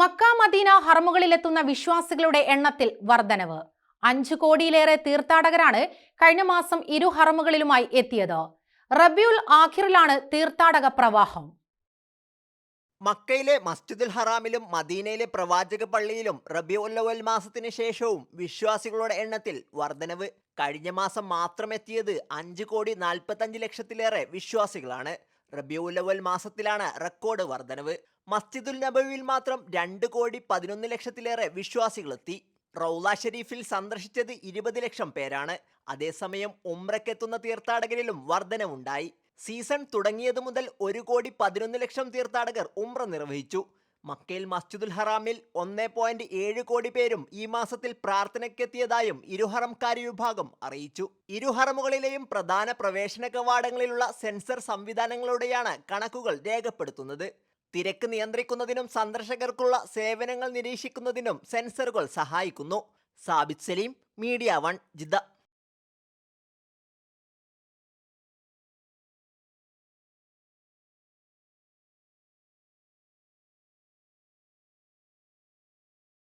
Mecca Medina ഹർമുകളിലെത്തുന്ന വിശ്വാസികളുടെ എണ്ണത്തിൽ വർധനവ്. അഞ്ചു കോടിയിലേറെ തീർത്ഥാടകരാണ് കഴിഞ്ഞ മാസം ഇരു ഹറമുകളിലുമായി എത്തിയത്. റബിയുൽ ആഖിറിലാണ് തീർത്ഥാടക പ്രവാഹം. മക്കയിലെ മസ്ജിദുൽ ഹറാമിലും മദീനയിലെ പ്രവാചക പള്ളിയിലും റബിയുല്ലവൽ മാസത്തിന് ശേഷവും വിശ്വാസികളുടെ എണ്ണത്തിൽ വർധനവ്. കഴിഞ്ഞ മാസം മാത്രം എത്തിയത് അഞ്ച് കോടി നാൽപ്പത്തഞ്ച് ലക്ഷത്തിലേറെ വിശ്വാസികളാണ്. റബിയുല്ലവൽ മാസത്തിലാണ് റെക്കോർഡ് വർധനവ്. മസ്ജിദുൽ നബവിയിൽ മാത്രം രണ്ട് കോടി പതിനൊന്ന് ലക്ഷത്തിലേറെ വിശ്വാസികളെത്തി. റൗല ഷെരീഫിൽ സന്ദർശിച്ചത് ഇരുപത് ലക്ഷം പേരാണ്. അതേസമയം ഉമ്രക്കെത്തുന്ന തീർത്ഥാടകരിലും വർധനവുണ്ടായി. സീസൺ തുടങ്ങിയതു മുതൽ ഒരു കോടി പതിനൊന്ന് ലക്ഷം തീർത്ഥാടകർ ഉംറ നിർവഹിച്ചു. മക്കയിൽ മസ്ജിദുൽ ഹറാമിൽ ഒന്നേ പോയിന്റ് ഏഴ് കോടി പേരും ഈ മാസത്തിൽ പ്രാർത്ഥനയ്ക്കെത്തിയതായും ഇരുഹറംകാരി വിഭാഗം അറിയിച്ചു. ഇരുഹറമുകളിലെയും പ്രധാന പ്രവേശന കവാടങ്ങളിലുള്ള സെൻസർ സംവിധാനങ്ങളോടെയാണ് കണക്കുകൾ രേഖപ്പെടുത്തുന്നത്. തിരക്ക് നിയന്ത്രിക്കുന്നതിനും സന്ദർശകർക്കുള്ള സേവനങ്ങൾ നിരീക്ഷിക്കുന്നതിനും സെൻസറുകൾ സഹായിക്കുന്നു. Sabith Saleem media one Jeddah